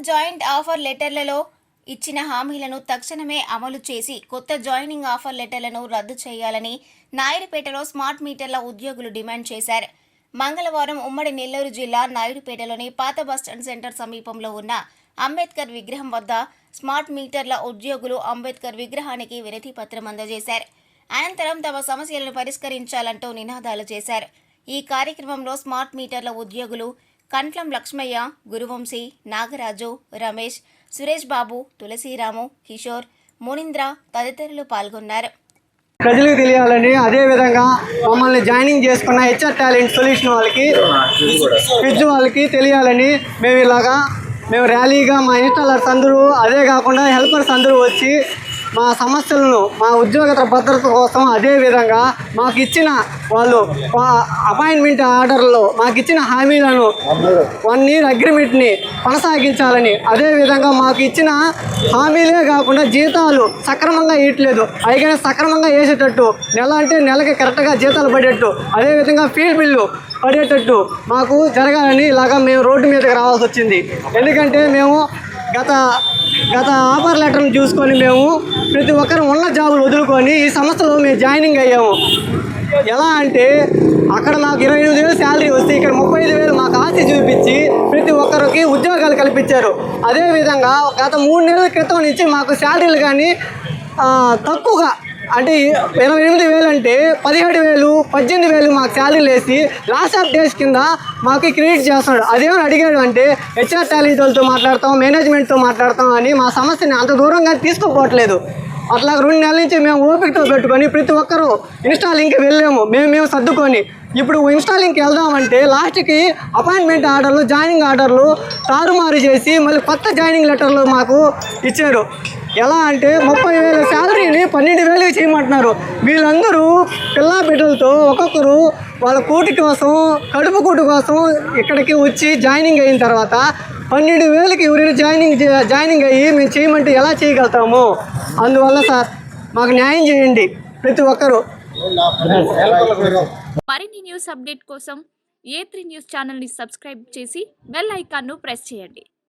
Joint offer లెటర్లలో ఇచ్చిన హామీలను తక్షణమే అమలు చేసి కొత్త జాయినింగ్ ఆఫర్ లెటర్లను రద్దు చేయాలని నాయుడుపేటలో స్మార్ట్ మీటర్ల ఉద్యోగులు డిమాండ్ చేశారు. మంగళవారం ఉమ్మడి నెల్లూరు జిల్లా నాయుడుపేటలోని పాత బస్టాండ్ సెంటర్ సమీపంలో ఉన్న అంబేద్కర్ విగ్రహం వద్ద స్మార్ట్ మీటర్ల ఉద్యోగులు అంబేద్కర్ విగ్రహానికి వినతి పత్రం అందజేశారు. అనంతరం తమ సమస్యలను పరిష్కరించాలంటూ నినాదాలు చేశారు. ఈ కార్యక్రమంలో స్మార్ట్ మీటర్ల ఉద్యోగులు కంట్లం లక్ష్మయ్య గురువంశీ నాగరాజు రమేష్ సురేష్ బాబు తులసీరాము కిషోర్ మునీంద్ర తదితరులు పాల్గొన్నారు. ప్రజలకు తెలియాలని అదేవిధంగా మమ్మల్ని జాయినింగ్ చేసుకున్న హెచ్ఆర్ టాలెంట్ సొల్యూషన్ వాళ్ళకి ఫిజ్ వాళ్ళకి తెలియాలని మేము ఇలాగా మేము ర్యాలీగా మా ఇన్స్టాలర్స్ అందరూ అదే కాకుండా హెల్పర్స్ అందరూ వచ్చి మా సమస్యలను మా ఉద్యోగ భద్రత కోసం అదే విధంగా మాకు ఇచ్చిన వాళ్ళు అపాయింట్మెంట్ ఆర్డర్లో మాకు ఇచ్చిన హామీలను వన్ ఇయర్ అగ్రిమెంట్ని కొనసాగించాలని అదేవిధంగా మాకు ఇచ్చిన హామీలే కాకుండా జీతాలు సక్రమంగా ఇవ్వట్లేదు అయినా సక్రమంగా వేసేటట్టు నెల అంటే నెలకి కరెక్ట్గా జీతాలు పడేటట్టు అదేవిధంగా ఫీల్డ్ బిల్లు పడేటట్టు మాకు జరగాలని ఇలాగా మేము రోడ్డు మీదకి రావాల్సి వచ్చింది. ఎందుకంటే మేము గత గత ఆఫర్ లెటర్ని చూసుకొని మేము ప్రతి ఒక్కరు ఉన్న జాబులు వదులుకొని ఈ సంస్థలో మేము జాయినింగ్ అయ్యాము. ఎలా అంటే అక్కడ మాకు ఇరవై ఎనిమిది వేలు శాలరీ వస్తే ఇక్కడ ముప్పై ఐదు వేలు మాకు ఆశ చూపించి ప్రతి ఒక్కరికి ఉద్యోగాలు కల్పించారు. అదేవిధంగా గత మూడు నెలల క్రితం నుంచి మాకు శాలరీలు కానీ తక్కువగా అంటే ఇరవై ఎనిమిది వేలు అంటే పదిహేడు వేలు పద్దెనిమిది వేలు మాకు శాలరీలు వేసి లాస్ట్ ఆఫ్ డేస్ కింద మాకు క్రియేట్ చేస్తున్నాడు. అదేమని అడిగాడు అంటే హెచ్ఆర్ టాలెంట్ మాట్లాడతాం మేనేజ్మెంట్తో మాట్లాడతాం అని మా సమస్యని అంత దూరంగా తీసుకోపోవట్లేదు. అట్లా రెండు నెలల నుంచి మేము ఓపికతో పెట్టుకొని ప్రతి ఒక్కరూ ఇన్స్టాలింగ్కి వెళ్ళాము. మేము మేము సర్దుకొని ఇప్పుడు ఇన్స్టాలింగ్కి వెళ్దామంటే లాస్ట్కి అపాయింట్మెంట్ ఆర్డర్లు జాయినింగ్ ఆర్డర్లు తారుమారు చేసి మళ్ళీ కొత్త జాయినింగ్ లెటర్లు మాకు ఇచ్చారు ఎలా అంటే ముప్పై వేల శాలరీని పన్నెండు వేలకి చేయమంటున్నారు. వీళ్ళందరూ పిల్లా బిడ్డలతో ఒక్కొక్కరు వాళ్ళ కూటి కోసం కడుపు కూటి కోసం ఇక్కడికి వచ్చి జాయినింగ్ అయిన తర్వాత పన్నెండు వేలకి ఎవరైనా జాయినింగ్ జాయినింగ్ అయ్యి మేము చేయమంటే ఎలా చేయగలుగుతాము? అందువల్ల సార్ మాకు న్యాయం చేయండి ప్రతి ఒక్కరూ. మరిన్ని న్యూస్ అప్డేట్ కోసం ఏ త్రీ న్యూస్ ఛానల్ని సబ్స్క్రైబ్ చేసి బెల్ ఐకాన్ను ప్రెస్ చేయండి.